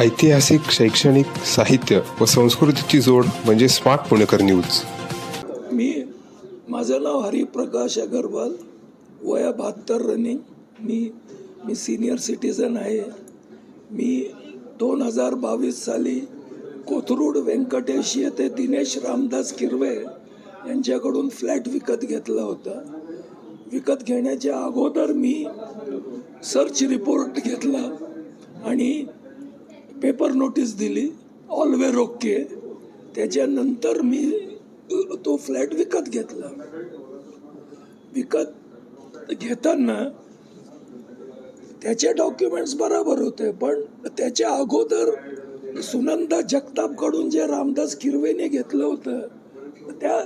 ऐतिहासिक शैक्षणिक साहित्य व संस्कृतीची जोड म्हणजे स्मार्ट पुणेकर न्यूज. मी माझं नाव हरिप्रकाश अगरवाल वया बहात्तर रनिंग मी मी सिनियर सिटीजन आहे. मी दोन हजार बावीस साली कोथरूड व्यंकटेश येथे दिनेश रामदास किरवे यांच्याकडून फ्लॅट विकत घेतला होता. विकत घेण्याच्या अगोदर मी सर्च रिपोर्ट घेतला आणि पेपर नोटीस दिली ऑल वेर ओके. त्याच्यानंतर मी तो फ्लॅट विकत घेतला. विकत घेताना त्याचे डॉक्युमेंट्स बरोबर होते पण त्याच्या अगोदर सुनंदा जगतापकडून जे रामदास किरवेने घेतलं होतं त्या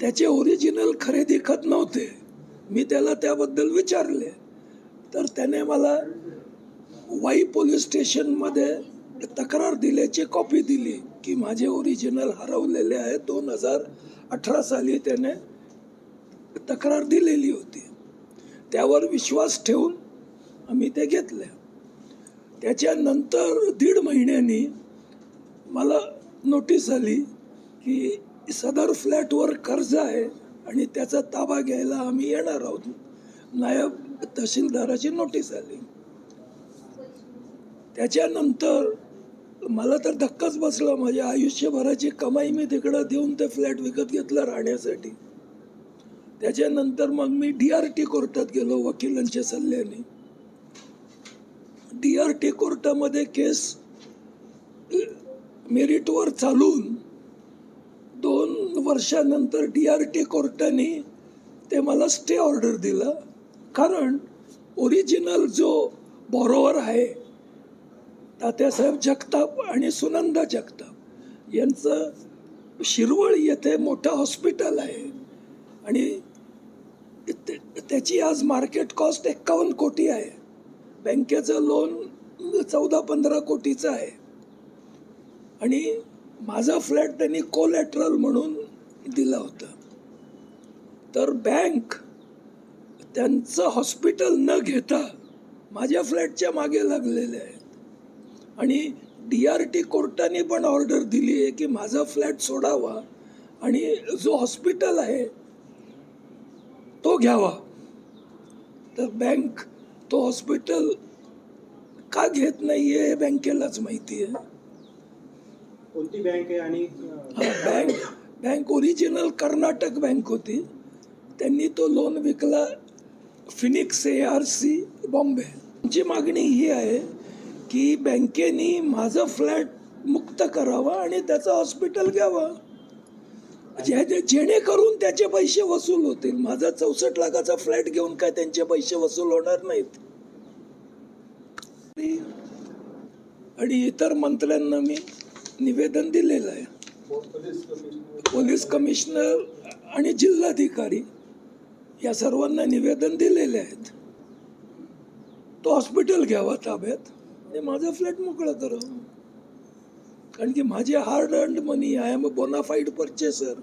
त्याचे ओरिजिनल खरेदी खत नव्हते. मी त्याला त्याबद्दल विचारले. तर त्याने मला वाई पोलीस स्टेशनमध्ये तक्रार दिल्याची कॉपी दिली की माझे ओरिजिनल हरवलेले आहे. दोन हजार अठरा साली त्याने तक्रार दिलेली होती. त्यावर विश्वास ठेवून आम्ही ते घेतले. त्याच्यानंतर दीड महिन्यांनी मला नोटीस आली की सदर फ्लॅटवर कर्ज आहे आणि त्याचा ताबा घ्यायला आम्ही येणार आहोत. नायब तहसीलदाराची नोटीस आली. त्याच्यानंतर मला तर धक्काच बसला माझ्या आयुष्यभराची कमाई मी तिकडं देऊन ते फ्लॅट विकत घेतलं राहण्यासाठी. त्याच्यानंतर मग मी डी आर टी कोर्टात गेलो वकिलांच्या सल्ल्याने. डी आर टी कोर्टामध्ये केस मेरिटवर चालून दोन वर्षानंतर डी आर टी कोर्टाने ते मला स्टे ऑर्डर दिला. कारण ओरिजिनल जो बॉरोवर आहे तात्यासाहेब जगताप आणि सुनंदा जगताप यांचं शिरवळ येथे मोठं हॉस्पिटल आहे. आणि त्याची आज मार्केट कॉस्ट एक्कावन्न कोटी आहे. बँकेचं लोन चौदा पंधरा कोटीचं आहे. आणि माझा फ्लॅट त्यांनी कोलॅटरल म्हणून दिला होता. तर बँक त्यांचं हॉस्पिटल न घेता माझ्या फ्लॅटच्या मागे लागलेले आहे. आणि डी आर टी कोर्टाने पण ऑर्डर दिली आहे की माझा फ्लॅट सोडावा आणि जो हॉस्पिटल आहे तो घ्यावा. तर बँक तो हॉस्पिटल का घेत नाही आहे हे बँकेलाच माहिती आहे. कोणती बँक आहे आणि bank bank original Karnataka bank होती. त्यांनी तो लोन विकला. Phoenix A R C Bombay. आमची मागणी ही आहे की बँकेने माझं फ्लॅट मुक्त करावा आणि त्याचं हॉस्पिटल घ्यावं. म्हणजे जे- जेणेकरून त्याचे पैसे वसूल होतील. माझा चौसष्ट लाखाचा फ्लॅट घेऊन काय त्यांचे पैसे वसूल होणार नाहीत? आणि इतर मंत्र्यांना मी निवेदन दिलेलं आहे. पोलीस कमिशनर आणि जिल्हाधिकारी या सर्वांना निवेदन दिलेले आहेत. तो हॉस्पिटल घ्यावा ताब्यात. आणि माझं फ्लॅट मोकळं करू कारण की माझे hard earn money I am a bona fide purchaser